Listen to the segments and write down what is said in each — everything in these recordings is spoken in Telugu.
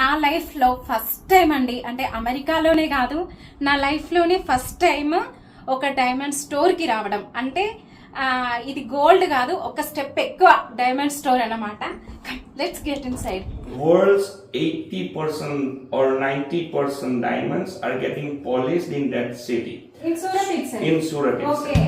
నా లైఫ్లో ఫస్ట్ టైం అండి. అంటే అమెరికాలోనే కాదు నా లైఫ్లోనే ఫస్ట్ టైం ఒక డైమండ్ స్టోర్కి రావడం. అంటే ఇది గోల్డ్ కాదు ఒక స్టెప్ ఎక్కువ డైమండ్ స్టోర్ అన్నమాట. Let's get inside 80% or 90% diamonds are getting polished in that city. In Surat it In Surat itself. Okay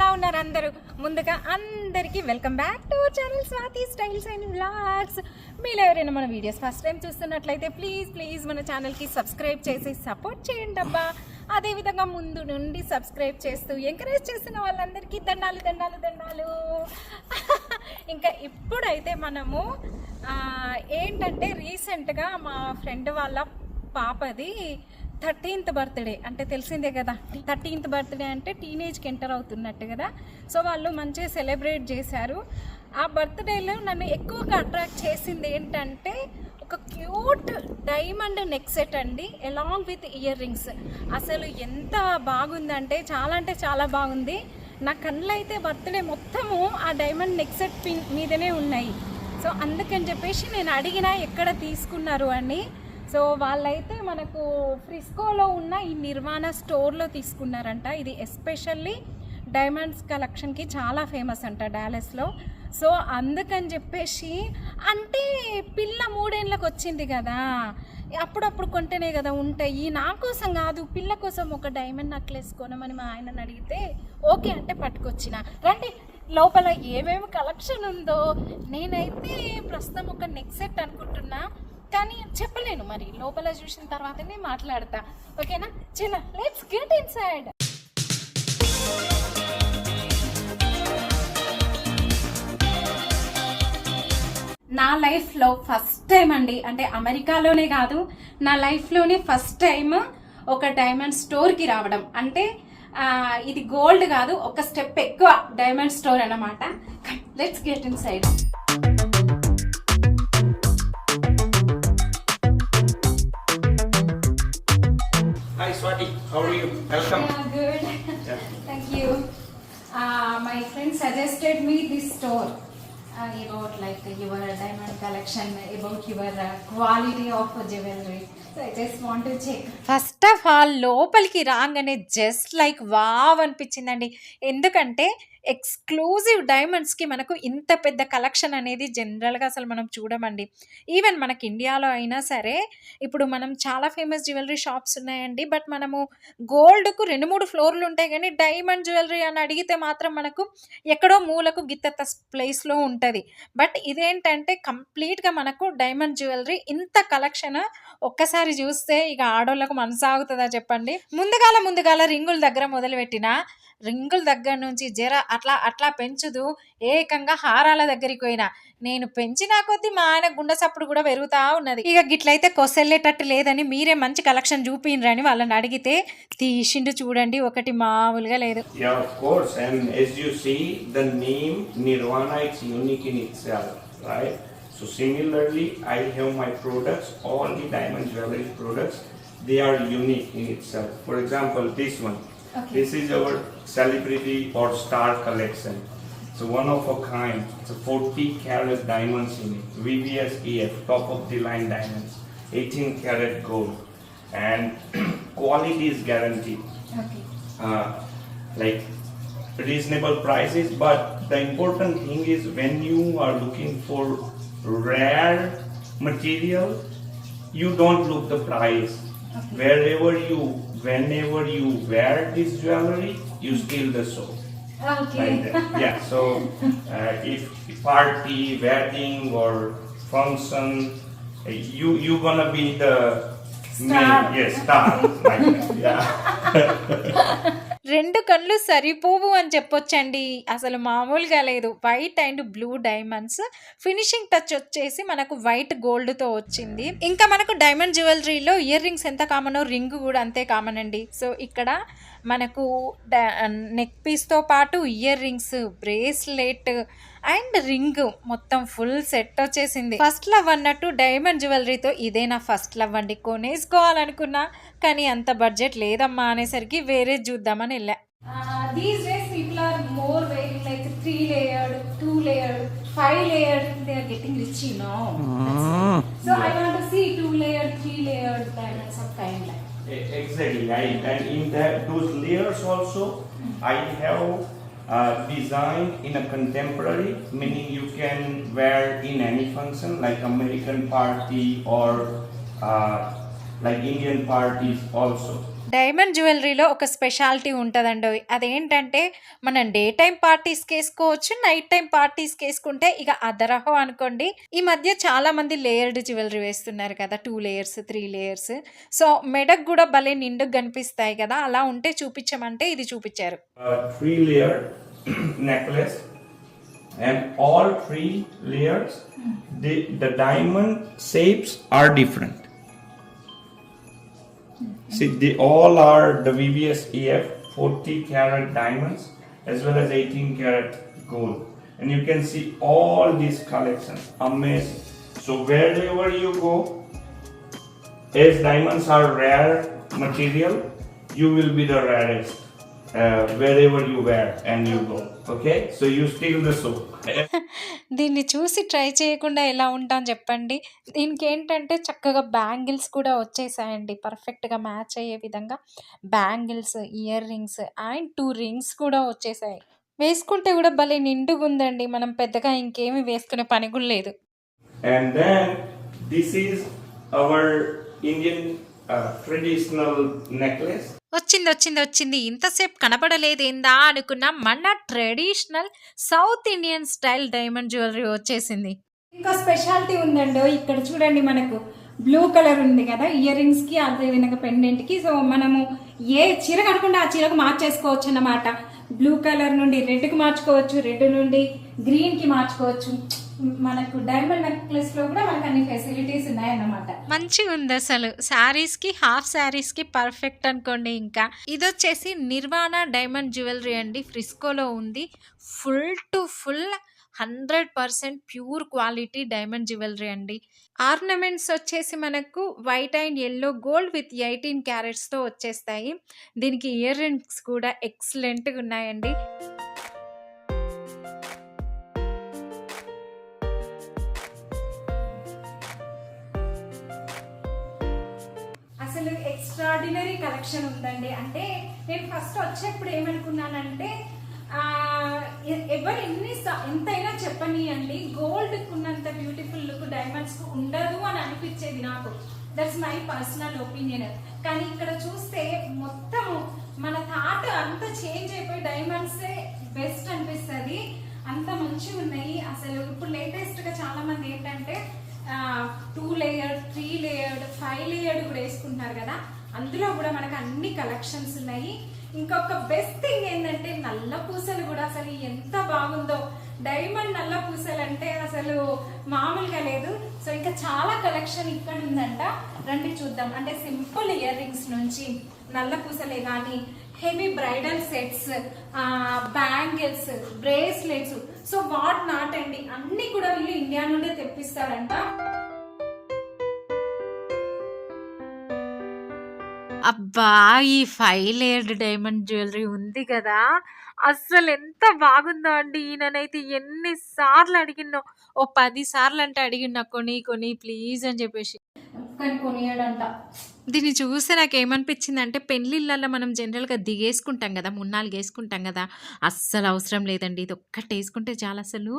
ఎలా ఉన్నారు అందరూ? ముందుగా అందరికీ welcome back to channel Swathi styles and vlogs మీరు ఎవరైనా మన వీడియోస్ ఫస్ట్ టైం చూస్తున్నట్లయితే ప్లీజ్ ప్లీజ్ మన ఛానల్కి సబ్స్క్రైబ్ చేసి సపోర్ట్ చేయండి అబ్బా. అదేవిధంగా ముందు నుండి సబ్స్క్రైబ్ చేస్తూ ఎంకరేజ్ చేస్తున్న వాళ్ళందరికీ దండాలు దండాలు దండాలు. ఇంకా ఇప్పుడైతే మనము ఏంటంటే రీసెంట్గా మా ఫ్రెండ్ వాళ్ళ పాపది థర్టీన్త్ బర్త్డే అంటే తెలిసిందే కదా. థర్టీన్త్ బర్త్డే అంటే టీనేజ్కి ఎంటర్ అవుతున్నట్టు కదా. సో వాళ్ళు మంచిగా సెలబ్రేట్ చేశారు. ఆ బర్త్డేలో నన్ను ఎక్కువగా అట్రాక్ట్ చేసింది ఏంటంటే ఒక క్యూట్ డైమండ్ నెక్ సెట్ అండి అలాంగ్ విత్ ఇయర్ రింగ్స్ అసలు ఎంత బాగుందంటే చాలా అంటే చాలా బాగుంది. నా కళ్ళు అయితే బర్త్డే మొత్తము ఆ డైమండ్ నెక్ సెట్ పిన్ మీదనే ఉన్నాయి. సో అందుకని చెప్పేసి నేను అడిగిన ఎక్కడ తీసుకున్నారు అని. సో వాళ్ళైతే మనకు ఫ్రిస్కోలో ఉన్న ఈ నిర్వాణ స్టోర్లో తీసుకున్నారంట. ఇది ఎస్పెషల్లీ డైమండ్స్ కలెక్షన్కి చాలా ఫేమస్ అంట డాలెస్లో సో అందుకని చెప్పేసి అంటే పిల్ల మూడేళ్ళకి వచ్చింది కదా. అప్పుడప్పుడు కొంటేనే కదా ఉంటాయి. నా కోసం కాదు పిల్ల కోసం ఒక డైమండ్ నెక్లెస్ కొనమని మా ఆయనని అడిగితే ఓకే అంటే పట్టుకొచ్చిన. రండి లోపల ఏమేమి కలెక్షన్ ఉందో. నేనైతే ప్రస్తుతం ఒక నెక్ సెట్ అనుకుంటున్నా. కానీ చెప్పలేను మరి. లోపల చూసిన తర్వాతనే మాట్లాడతా. ఓకేనా? చిన్న లెట్స్ గెట్ ఇన్ సైడ్ నా లైఫ్లో ఫస్ట్ టైం అండి. అంటే అమెరికాలోనే కాదు నా లైఫ్లోనే ఫస్ట్ టైం ఒక డైమండ్ స్టోర్కి రావడం. అంటే ఇది గోల్డ్ కాదు ఒక స్టెప్ ఎక్కువ డైమండ్ స్టోర్ అన్నమాట. Let's get inside how are you? Welcome. Good Yeah. Thank you my friend suggested me this store about like your diamond collection about your quality of jewellery so I just want to check first of all లోపలికి రాగానే జస్ట్ లైక్ వావ్ అనిపించిందండి ఎందుకంటే ఎక్స్క్లూజివ్ డైమండ్స్కి మనకు ఇంత పెద్ద కలెక్షన్ అనేది జనరల్గా అసలు మనం చూడమండి. ఈవెన్ మనకి ఇండియాలో అయినా సరే ఇప్పుడు మనం చాలా ఫేమస్ జ్యువెలరీ షాప్స్ ఉన్నాయండి. బట్ మనము గోల్డ్కు రెండు మూడు ఫ్లోర్లు ఉంటాయి కానీ డైమండ్ జ్యువెలరీ అని అడిగితే మాత్రం మనకు ఎక్కడో మూలకు గిత్తత ప్లేస్లో ఉంటుంది. బట్ ఇదేంటంటే కంప్లీట్గా మనకు డైమండ్ జ్యువెలరీ ఇంత కలెక్షన్ ఒక్కసారి చూస్తే ఇక ఆడోళ్ళకు మనసాగుతుందా చెప్పండి. ముందుగాల ముందుగాల రింగుల దగ్గర మొదలుపెట్టిన రింగుల దగ్గర నుంచి జర అట్లా అట్లా పెంచుదు ఏకంగా హారాల దగ్గరికి పోయినా. నేను పెంచినా కొద్దీ మా ఆయన గుండె సప్పుడు కూడా పెరుగుతా ఉన్నది. ఇక గిట్లయితే కొసెళ్ళేటట్టు లేదని మీరే మంచి కలెక్షన్ చూపినరని వాళ్ళని అడిగితే తీసిండు చూడండి ఒకటి మామూలుగా లేదు. So similarly, they are unique in itself. For example, this one, Okay. This is our celebrity or star collection. So one of a kind. It's a 40 carat diamonds in it. VVS EF, top of the line diamonds. 18 carat gold. And quality is guaranteed. Okay uh, like reasonable prices but the important thing is when you are looking for rare material you don't look the price Okay. wherever you whenever you wear this jewelry you steal the soul okay like that. yeah so uh, if party wedding or function uh, you you gonna be the Star. main yes star like that. yeah రెండు కళ్ళు సరిపోవు అని చెప్పొచ్చండి. అసలు మామూలుగా లేదు. White and blue diamonds finishing touch వచ్చేసి మనకు వైట్ గోల్డ్తో వచ్చింది. ఇంకా మనకు డైమండ్ జ్యువెలరీలో ఇయర్ రింగ్స్ ఎంత కామనో రింగ్ కూడా అంతే కామన్ అండి. సో ఇక్కడ మనకు నెక్ పీస్తో పాటు ear rings bracelet and ring మొత్తం ఫుల్ సెట్ వచ్చేసింది. ఫస్ట్ లవ్ అన్నట్టు డైమండ్ జ్యువెలరీతో ఇదే నా ఫస్ట్ లవ్ అండి. కొనేసుకోవాలనుకున్నా కానీ అంత బడ్జెట్ లేదమ్మా అనేసరికి వేరే చూద్దామని వెళ్ళా. These days people are more waiting like three layered two layered five layered they are getting rich you know so I want to see two layered three layered diamonds of kind like Exactly, right. And in that those layers also, I have uh, designed in a contemporary, meaning you can wear in any function, like American party or uh, like Indian parties also. Diamond జ్యువెలరీలో ఒక స్పెషాలిటీ ఉంటుందండి. అదేంటంటే మనం డే టైం పార్టీస్కి వేసుకోవచ్చు నైట్ టైం పార్టీస్కి వేసుకుంటే ఇక అదరహో అనుకోండి. ఈ మధ్య చాలా మంది లేయర్డ్ జ్యువెలరీ వేస్తున్నారు కదా two layers three layers. So మెడకు కూడా భలే నిండుకు కనిపిస్తాయి కదా అలా ఉంటే చూపించమంటే ఇది చూపించారు. the diamond shapes are different. See, they all are the VVS EF 40 carat diamonds as well as 18 carat gold. And you can see all these collections. Amazing. So wherever you go, as diamonds are rare material, you will be the rarest uh, wherever you wear and you go. Okay, so you steal the soap. దీన్ని చూసి ట్రై చేయకుండా ఎలా ఉంటాం చెప్పండి. దీనికి ఏంటంటే చక్కగా బ్యాంగిల్స్ కూడా వచ్చేసాయండి. పర్ఫెక్ట్గా మ్యాచ్ అయ్యే విధంగా. Bangles ear rings and two rings కూడా వచ్చేసాయి. వేసుకుంటే కూడా భలే నిండుగా ఉందండి. మనం పెద్దగా ఇంకేమి వేసుకునే పని కూడా లేదు. And then this is our Indian traditional necklace. వచ్చింది వచ్చింది వచ్చింది. ఇంతసేపు కనబడలేదేందా అనుకున్న మన traditional south Indian style diamond jewellery వచ్చేసింది. ఇంకా స్పెషాలిటీ ఉందండి ఇక్కడ చూడండి మనకు బ్లూ కలర్ ఉంది కదా ఇయర్ రింగ్స్కి అదే విధంగా పెండెంట్కి. సో మనము ఏ చీర కనుకుంటే ఆ చీరకు మార్చేసుకోవచ్చు అన్నమాట. బ్లూ కలర్ నుండి రెడ్కి మార్చుకోవచ్చు రెడ్ నుండి గ్రీన్కి మార్చుకోవచ్చు. మనకు డైమండ్ నెక్లెస్లో కూడా మనకు అన్ని ఫెసిలిటీస్ ఉన్నాయన్నమాట. మంచిగా ఉంది అసలు. శారీస్కి హాఫ్ శారీస్కి పర్ఫెక్ట్ అనుకోండి ఇంకా. ఇది వచ్చేసి నిర్వాణ డైమండ్ జ్యువెలరీ అండి. ఫ్రిస్కోలో ఉంది. Full to full hundred percent pure quality diamond jewellery అండి. ఆర్నమెంట్స్ వచ్చేసి మనకు white and yellow gold with eighteen క్యారెట్స్తో వచ్చేస్తాయి. దీనికి ఇయర్ రింగ్స్ కూడా ఎక్సలెంట్గా ఉన్నాయండి. అసలు ఎక్స్ట్రాడినరీ కలెక్షన్ ఉందండి. అంటే నేను ఫస్ట్ వచ్చేప్పుడు ఏమనుకున్నానంటే ఎవరు ఎన్ని స- ఎంతైనా చెప్పనియండి. గోల్డ్ ఉన్నంత బ్యూటిఫుల్ లుక్ డైమండ్స్ ఉండదు అని అనిపించేది నాకు. దట్స్ మై పర్సనల్ ఒపీనియన్ కానీ ఇక్కడ చూస్తే మొత్తం మన థాట్ అంతా చేంజ్ అయిపోయి డైమండ్సే బెస్ట్ అనిపిస్తుంది. అంత మంచిగా ఉన్నాయి అసలు ఇప్పుడు లేటెస్ట్గా చాలామంది చాలా మంది ఏంటంటే టూ సాయి లేయర్డ్ కూడా వేసుకుంటున్నారు కదా అందులో కూడా మనకు అన్ని కలెక్షన్స్ ఉన్నాయి. ఇంకొక బెస్ట్ థింగ్ ఏంటంటే నల్ల పూసలు కూడా అసలు ఎంత బాగుందో. డైమండ్ నల్ల పూసలు అంటే అసలు మామూలుగా లేదు. సో ఇంకా చాలా కలెక్షన్ ఇక్కడ ఉందంట. రండి చూద్దాం. అంటే సింపుల్ ఇయర్ రింగ్స్ నుంచి నల్ల పూసలే కానీ heavy bridal sets bangles bracelets so what not అండి అన్ని కూడా వీళ్ళు ఇండియా నుండే తెప్పిస్తారంట. అబ్బా! ఈ ఫైవ్ లేయర్డ్ డైమండ్ జ్యువెలరీ ఉంది కదా! అస్సలు ఎంత బాగుందో అండి. ఈయననైతే ఎన్ని సార్లు అడిగినో ఓ పది సార్లు అంటే అడిగిన కొని కొని ప్లీజ్ అని చెప్పేసి. కొనియాడంట. దీన్ని చూస్తే నాకు ఏమనిపించింది అంటే పెళ్ళిళ్ళల్లో మనం జనరల్గా దిగేసుకుంటాం కదా మున్నాళ్ళు వేసుకుంటాం కదా అస్సలు అవసరం లేదండి. ఇది ఒక్కటి వేసుకుంటే చాలా అసలు.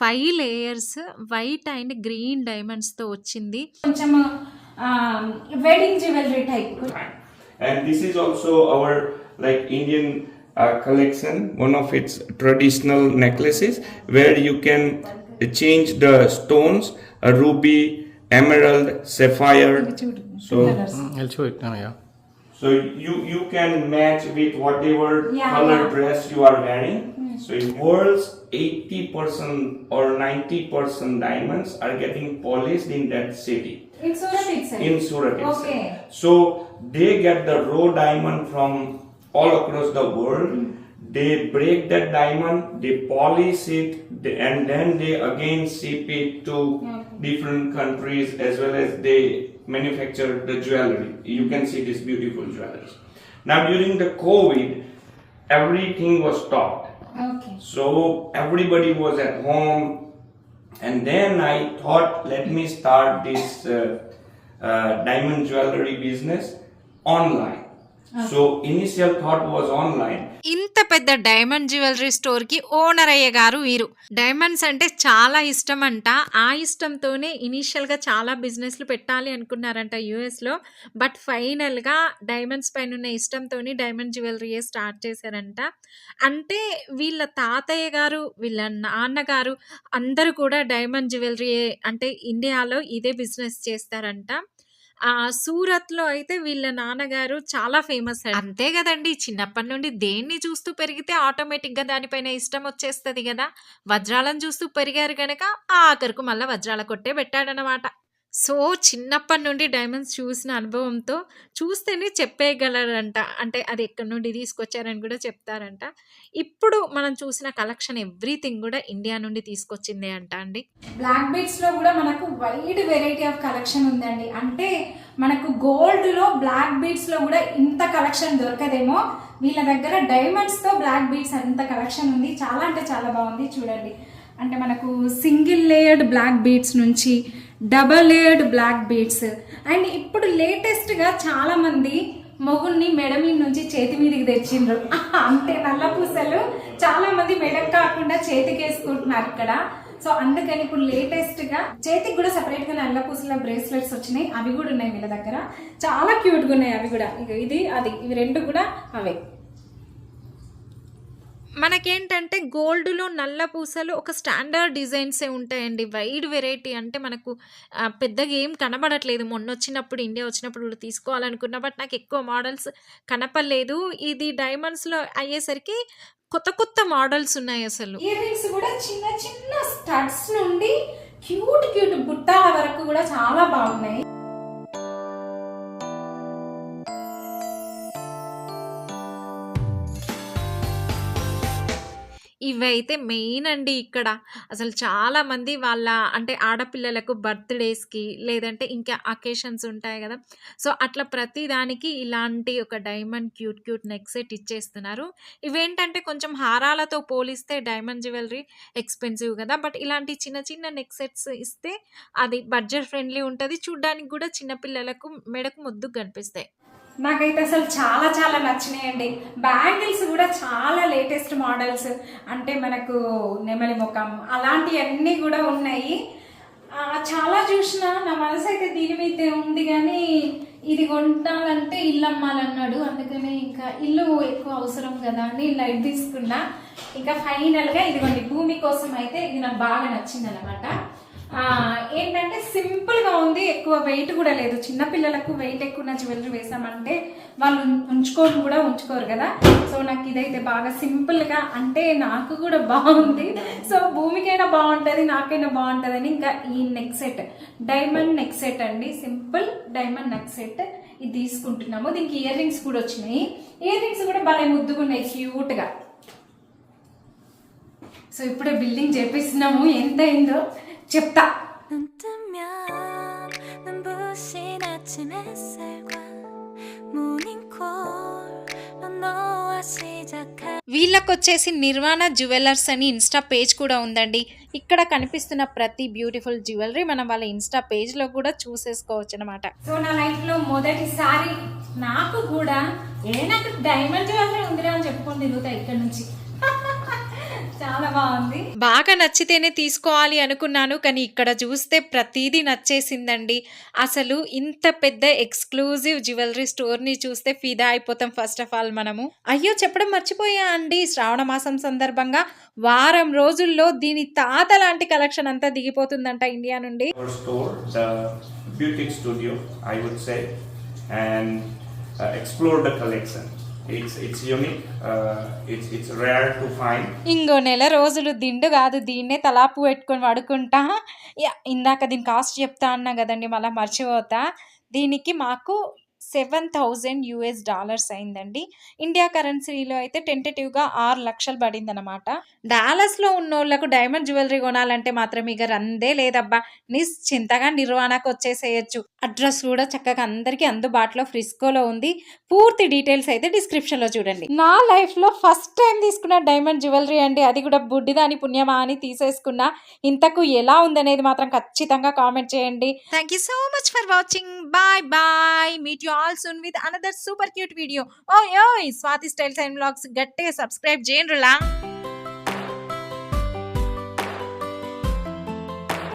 Five layers white and green డైమండ్స్తో వచ్చింది. కొంచెం wedding jewellery type. And this is also our like Indian uh, collection, one of its traditional necklaces, where you can change the stones, a ruby, emerald, sapphire. So, I'll show it. Oh, yeah. so you you can match with whatever Yeah, color yeah. dress you are wearing. So in worlds, 80% or 90% diamonds are getting polished in that city. In Surat itself? In Surat itself. Okay. So they get the raw diamond from all across the world. Mm. They break that diamond, they polish it, and then they again ship it to okay. different countries as well as they manufacture the jewelry. You can see these beautiful jewelry. Now during the COVID, everything was stopped. So everybody was at home, and then I thought, let me start this uh, uh, diamond jewelry business online. So initial thought was online. ఇంత పెద్ద డైమండ్ జ్యువెలరీ స్టోర్కి ఓనర్ అయ్యే గారు వీరు. డైమండ్స్ అంటే చాలా ఇష్టం అంట ఆ ఇష్టంతోనే ఇనీషియల్గా చాలా బిజినెస్లు పెట్టాలి అనుకున్నారంట యుఎస్లో బట్ ఫైనల్గా డైమండ్స్ పైన ఉన్న ఇష్టంతోని డైమండ్ జ్యువెలరీయే స్టార్ట్ చేశారంట. అంటే వీళ్ళ తాతయ్య గారు వీళ్ళ నాన్నగారు అందరూ కూడా డైమండ్ జ్యువెలరీ అంటే ఇండియాలో ఇదే బిజినెస్ చేస్తారంట. ఆ సూరత్లో అయితే వీళ్ళ నాన్నగారు చాలా ఫేమస్ అంతే కదండి. చిన్నప్పటి నుండి దేన్ని చూస్తూ పెరిగితే ఆటోమేటిక్గా దానిపైన ఇష్టం వచ్చేస్తుంది కదా. వజ్రాలను చూస్తూ పెరిగారు గనక ఆఖరుకు మళ్ళీ వజ్రాల కొట్టే పెట్టాడనమాట సో చిన్నప్పటి నుండి డైమండ్స్ చూసిన అనుభవంతో చూస్తేనే చెప్పేయగలరంట. అంటే అది ఎక్కడి నుండి తీసుకొచ్చారని కూడా చెప్తారంట. ఇప్పుడు మనం చూసిన కలెక్షన్ ఎవ్రీథింగ్ కూడా ఇండియా నుండి తీసుకొచ్చిందే అంట అండి. బ్లాక్ బీట్స్లో కూడా మనకు వైడ్ వెరైటీ ఆఫ్ కలెక్షన్ ఉందండి. అంటే మనకు గోల్డ్లో బ్లాక్ బీట్స్లో కూడా ఇంత కలెక్షన్ దొరకదేమో. వీళ్ళ దగ్గర డైమండ్స్తో బ్లాక్ బీట్స్ అంత కలెక్షన్ ఉంది. చాలా అంటే చాలా బాగుంది చూడండి. అంటే మనకు సింగిల్ లేయర్డ్ బ్లాక్ బీడ్స్ నుంచి double layered black beads and ఇప్పుడు లేటెస్ట్గా చాలామంది మొగుల్ని మెడ మీద నుంచి చేతి మీదకి తెచ్చిండ్రు. అంతే నల్ల పూసలు. చాలామంది మెడకు కాకుండా చేతికి వేసుకుంటున్నారు ఇక్కడ. సో అందుకని ఇప్పుడు లేటెస్ట్గా చేతికి కూడా సెపరేట్గా నల్ల పూసల బ్రేస్లెట్స్ వచ్చినాయి. అవి కూడా ఉన్నాయి వీళ్ళ దగ్గర. చాలా క్యూట్గా ఉన్నాయి అవి కూడా. ఇక ఇది అది. ఇవి రెండు కూడా అవే. మనకేంటంటే గోల్డ్లో నల్ల పూసలు ఒక స్టాండర్డ్ డిజైన్సే ఉంటాయండి. వైడ్ వెరైటీ అంటే మనకు పెద్దగా ఏం కనబడట్లేదు. మొన్న వచ్చినప్పుడు ఇండియా వచ్చినప్పుడు కూడా తీసుకోవాలనుకున్నా బట్ నాకు ఎక్కువ మోడల్స్ కనపడలేదు. ఇది డైమండ్స్లో అయ్యేసరికి కొత్త కొత్త మోడల్స్ ఉన్నాయి అసలు. ఇయర్ రింగ్స్ కూడా చిన్న చిన్న స్టడ్స్ నుండి క్యూట్ క్యూట్ బుట్టాల వరకు కూడా చాలా బాగున్నాయి. ఇవైతే మెయిన్ అండి ఇక్కడ. అసలు చాలామంది వాళ్ళ అంటే ఆడపిల్లలకు బర్త్డేస్కి లేదంటే ఇంకా అకేషన్స్ ఉంటాయి కదా. సో అట్లా ప్రతి దానికి ఇలాంటి ఒక diamond cute cute neck set ఇచ్చేస్తున్నారు ఇవేంటంటే కొంచెం హారాలతో పోలిస్తే డైమండ్ జ్యువెలరీ ఎక్స్పెన్సివ్ కదా. బట్ ఇలాంటి చిన్న చిన్న నెక్ సెట్స్ ఇస్తే అది బడ్జెట్ ఫ్రెండ్లీ ఉంటుంది. చూడ్డానికి కూడా చిన్నపిల్లలకు మెడకు ముద్దు కనిపిస్తాయి. నాకైతే అసలు చాలా చాలా నచ్చినాయండి. బ్యాంగిల్స్ కూడా చాలా లేటెస్ట్ మోడల్స్. అంటే మనకు నెమలి ముఖం అలాంటివన్నీ కూడా ఉన్నాయి. చాలా చూసిన నా మనసు అయితే దీని మీద ఉంది కానీ ఇది కొనాలంటే ఇల్లు అమ్మాలన్నాడు. అందుకని ఇంకా ఇల్లు ఎక్కువ అవసరం కదా అని లైట్ తీసుకున్నా. ఇంకా ఫైనల్గా ఇదిగోండి భూమి కోసం అయితే ఇది నాకు బాగా నచ్చింది అనమాట ఏంటంటే సింపుల్గా ఉంది ఎక్కువ వెయిట్ కూడా లేదు. చిన్న పిల్లలకు వెయిట్ ఎక్కువ ఉన్న జ్యువెలరీ వేసామంటే వాళ్ళు ఉంచుకోరు కూడా ఉంచుకోరు కదా. సో నాకు ఇదైతే బాగా సింపుల్గా అంటే నాకు కూడా బాగుంది. సో భూమికైనా బాగుంటది నాకైనా బాగుంటది ఇంకా ఈ neck set diamond neck set అండి. సింపుల్ డైమండ్ నెక్ సెట్ ఇది తీసుకుంటున్నాము. దీనికి ఇయర్ రింగ్స్ కూడా వచ్చినాయి. ఇయర్ రింగ్స్ కూడా భలే ముద్దుగున్నాయి క్యూట్గా. సో ఇప్పుడే బిల్డింగ్ చేపిస్తున్నాము. ఎంత అయిందో. చెప్తా. వీళ్ళకొచ్చేసి నిర్వాణ జ్యువెలర్స్ అని ఇన్స్టా పేజ్ కూడా ఉందండి. ఇక్కడ కనిపిస్తున్న ప్రతి బ్యూటిఫుల్ జ్యువెలరీ మనం వాళ్ళ ఇన్స్టా పేజ్లో కూడా చూసేసుకోవచ్చు అనమాట సో నా లైఫ్లో మొదటిసారి నాకు కూడా ఏ డైమండ్ జ్యువెలరీ ఉందిరా అని చెప్పుకొని తిరుగుతా ఇక్కడ నుంచి. చాలా బాగుంది. బాగా నచ్చితేనే తీసుకోవాలి అనుకున్నాను కానీ ఇక్కడ చూస్తే ప్రతిదీ నచ్చేసిందండి. అసలు ఇంత పెద్ద ఎక్స్క్లూజివ్ జ్యువెలరీ స్టోర్ని చూస్తే ఫిదా అయిపోతాం ఫస్ట్ ఆఫ్ ఆల్ మనము. అయ్యో చెప్పడం మర్చిపోయా అండి. శ్రావణ మాసం సందర్భంగా వారం రోజుల్లో దీని తాత లాంటి కలెక్షన్ అంతా దిగిపోతుందంట ఇండియా నుండి. Store, the boutique studio, I would say, and It's it's unique. Uh, it's it's rare to find. ఇంకో నెల రోజులు దిండు కాదు దీన్నే తలాపు పెట్టుకొని పడుకుంటా ఇందాక దీని కాస్ట్ చెప్తా అన్నా కదండి మళ్ళీ మర్చిపోతా దీనికి మాకు సెవెన్ థౌజండ్ యూఎస్ డాలర్స్ అయిందండి. ఇండియా కరెన్సీలో అయితే టెంటేటివ్గా ఆరు లక్షలు పడిందనమాట డాలర్స్లో ఉన్న వాళ్ళకు డైమండ్ జ్యువెలరీ కొనాలంటే మాత్రం ఇక రందే లేదబ్బా. నిశ్చింతగా నిర్వహణకు వచ్చేసేయచ్చు. అడ్రస్ కూడా చక్కగా అందరికీ అందుబాటులో ఫ్రిస్కోలో ఉంది. పూర్తి డీటెయిల్స్ అయితే డిస్క్రిప్షన్లో చూడండి. నా లైఫ్లో ఫస్ట్ టైం తీసుకున్న డైమండ్ జ్యువెలరీ అండి. అది కూడా బుడ్డిదాని పుణ్యమా అని తీసేసుకున్నా. ఇంతకు ఎలా ఉందనేది మాత్రం ఖచ్చితంగా కామెంట్ చేయండి. Thank you so much for watching bye bye meet you all soon with another super cute video ఓ యో స్వాతి స్టైల్స్ అండ్ బ్లాగ్స్ గట్టిగా సబ్స్క్రైబ్ చేయండి